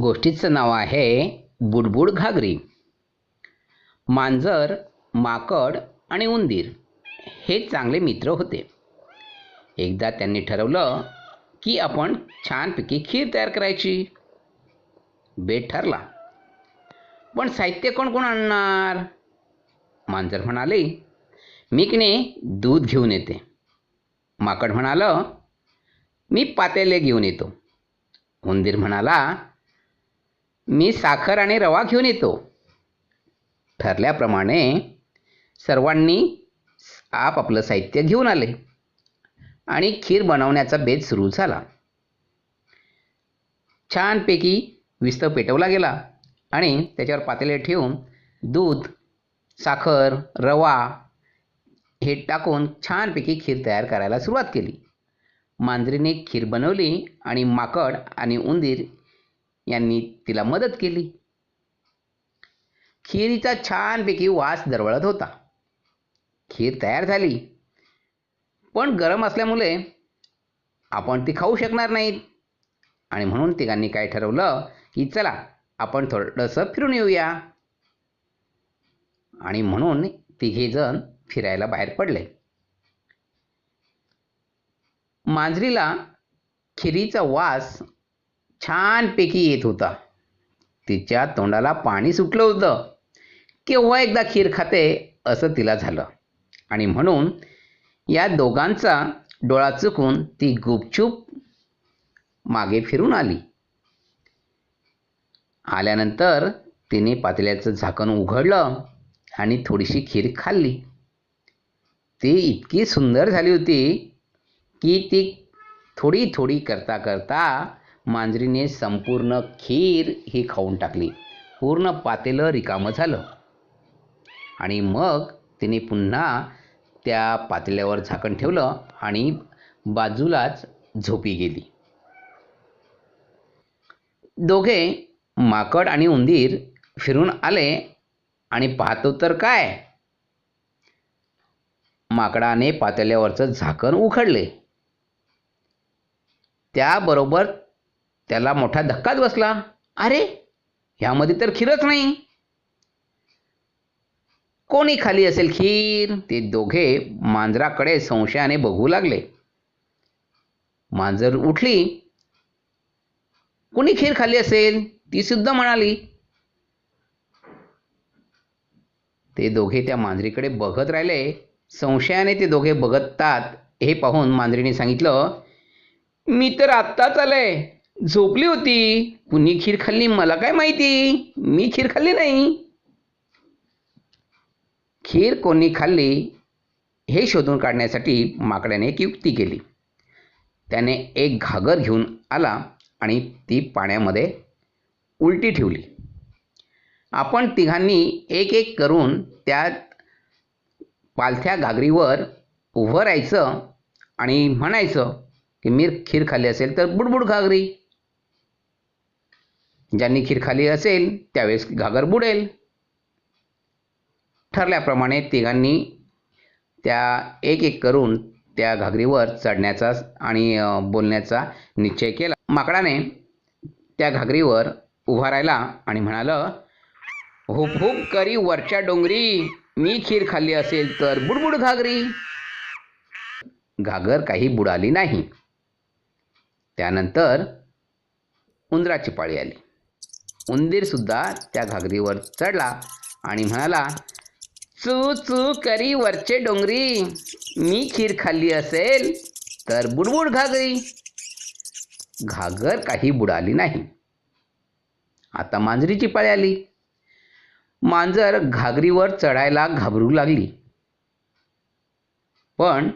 गोष्टीचं नाव आहे बुडबुड घागरी. मांजर माकड आणि उंदीर हे चांगले मित्र होते. एकदा त्यांनी ठरवलं की आपण छानपैकी खीर तयार करायची. बेट ठरला. पण साहित्य कोण कोण आणणार? मांजर म्हणाले मी की नाही दूध घेऊन येते. माकड म्हणालं मी पातेले घेऊन येतो. उंदीर म्हणाला मी साखर आणि रवा घेऊन येतो. ठरल्याप्रमाणे सर्वांनी आपापलं साहित्य घेऊन आले आणि खीर बनवण्याचा बेत सुरू झाला. छानपैकी विस्तव पेटवला गेला आणि त्याच्यावर पातेले ठेवून दूध साखर रवा हे टाकून छानपैकी खीर तयार करायला सुरुवात केली. मांजरीने खीर बनवली आणि माकड आणि उंदीर यांनी तिला मदत केली. खीरीचा छानपैकी वास दरवळत होता. खीर तयार झाली. पण गरम असल्यामुळे आपण ती खाऊ शकणार नाहीत. आणि म्हणून तिघांनी काय ठरवलं की चला आपण थोडंसं फिरून येऊया. आणि म्हणून तिघेजण फिरायला बाहेर पडले. मांजरीला खिरीचा वास छानपैकी येत होता. तिच्या तोंडाला पाणी सुटलं होतं. केव्हा एकदा खीर खाते असं तिला झालं. आणि म्हणून या दोघांचा डोळा चुकून ती गुपचूप मागे फिरून आली. आल्यानंतर तिने पातेल्याचं झाकण उघडलं आणि थोडीशी खीर खाल्ली. ती इतकी सुंदर झाली होती की ती थोडी थोडी करता करता मांजरीने संपूर्ण खीर ही खाऊन टाकली. पूर्ण पातेलं रिकामं झालं. आणि मग तिने पुन्हा त्या पातेल्यावर झाकण ठेवलं आणि बाजूलाच झोपी गेली. दोघे माकड आणि उंदीर फिरून आले आणि पाहतो तर काय? माकडाने पातेल्यावरचं झाकण उघडले त्याबरोबर त्याला मोठा धक्काच बसला. अरे ह्यामध्ये तर खीरच नाही. कोणी खाली असेल खीर? ते दोघे मांजराकडे संशयाने बघू लागले. मांजर उठली. कोणी खीर खाली असेल? ती सुद्धा म्हणाली. ते दोघे त्या मांजरीकडे बघत राहिले. संशयाने ते दोघे बघतात. हे पाहून मांजरीने सांगितलं मी तर आत्ताच आलंय झोपली होती. कुणी खीर खाल्ली? मला काय माहिती? मी खीर खाल्ली नाही. खीर कोणी खाल्ली हे शोधून काढण्यासाठी माकड्याने एक युक्ती केली. त्याने एक घागर घेऊन आला आणि ती पाण्यामध्ये उलटी ठेवली. आपण तिघांनी एक एक करून त्या पालथ्या घागरीवर उभं राहायचं आणि म्हणायचं की मी खीर खाल्ली असेल तर बुडबुड घागरी. ज्यांनी खीर खाल्ली असेल त्यावेळेस घागर बुडेल. ठरल्याप्रमाणे तिघांनी त्या एक एक करून त्या घागरीवर चढण्याचा आणि बोलण्याचा निश्चय केला. माकडाने त्या घागरीवर उभा राहिला आणि म्हणालं हुप हुप करी वरच्या डोंगरी. मी खीर खाल्ली असेल तर बुडबुड घागरी. घागर काही बुडाली नाही. त्यानंतर उंदराची पाळी आली. उंदीरसुद्धा त्या घागरीवर चढला आणि म्हणाला चू चू करी वरचे डोंगरी. मी खीर खाल्ली असेल तर बुडबुड घागरी. घागर काही बुडाली नाही. आता मांजरीची पाळी आली. मांजर घागरीवर चढायला घाबरू लागली. पण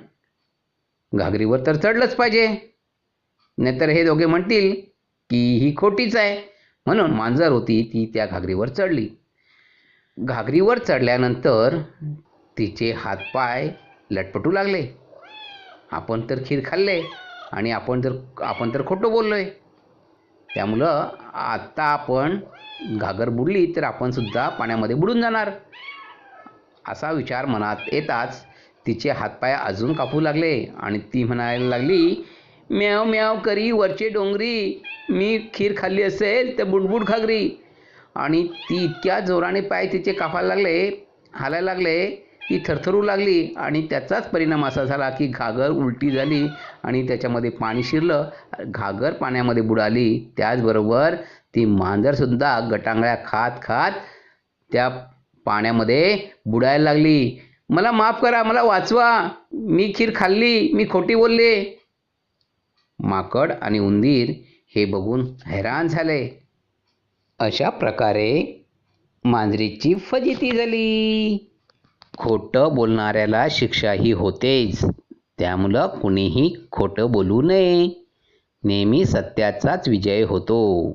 घागरीवर तर चढलंच पाहिजे. नाहीतर हे दोघे म्हणतील की ही खोटीच आहे. म्हणून मांजर होती ती त्या घागरीवर चढली. घागरीवर चढल्यानंतर तिचे हातपाय लटपटू लागले. आपण तर खीर खाल्ले आणि आपण तर आपण तर खोटं बोललोय. त्यामुळं आत्ता आपण घागर बुडली तर आपण सुद्धा पाण्यामध्ये बुडून जाणार. असा विचार मनात येताच तिचे हातपाय अजून कापू लागले आणि ती म्हणायला लागली म्याव म्याव करी वरचे डोंगरी मी खीर खाल्ली असेल तर बुडबुड खागरी. आणि ती इतक्या जोराने पाय तिचे कापायला लागले हालायला लागले ती थरथरू लागली. आणि त्याचाच परिणाम असा झाला की घागर उलटी झाली आणि त्याच्यामध्ये पाणी शिरलं. घागर पाण्यामध्ये बुडाली. त्याचबरोबर ती मांजरसुद्धा गटांगळ्या खात खात त्या पाण्यामध्ये बुडायला लागली. मला माफ करा मला वाचवा. मी खीर खाल्ली मी खोटी बोलले. माकड आणि उंदीर हे बघून हैराण झाले. अशा प्रकारे मांजरीची फजिती झाली. खोटं बोलणाऱ्याला शिक्षाही होतेच. त्यामुळं कुणीही खोटं बोलू नये. नेहमी सत्याचाच विजय होतो.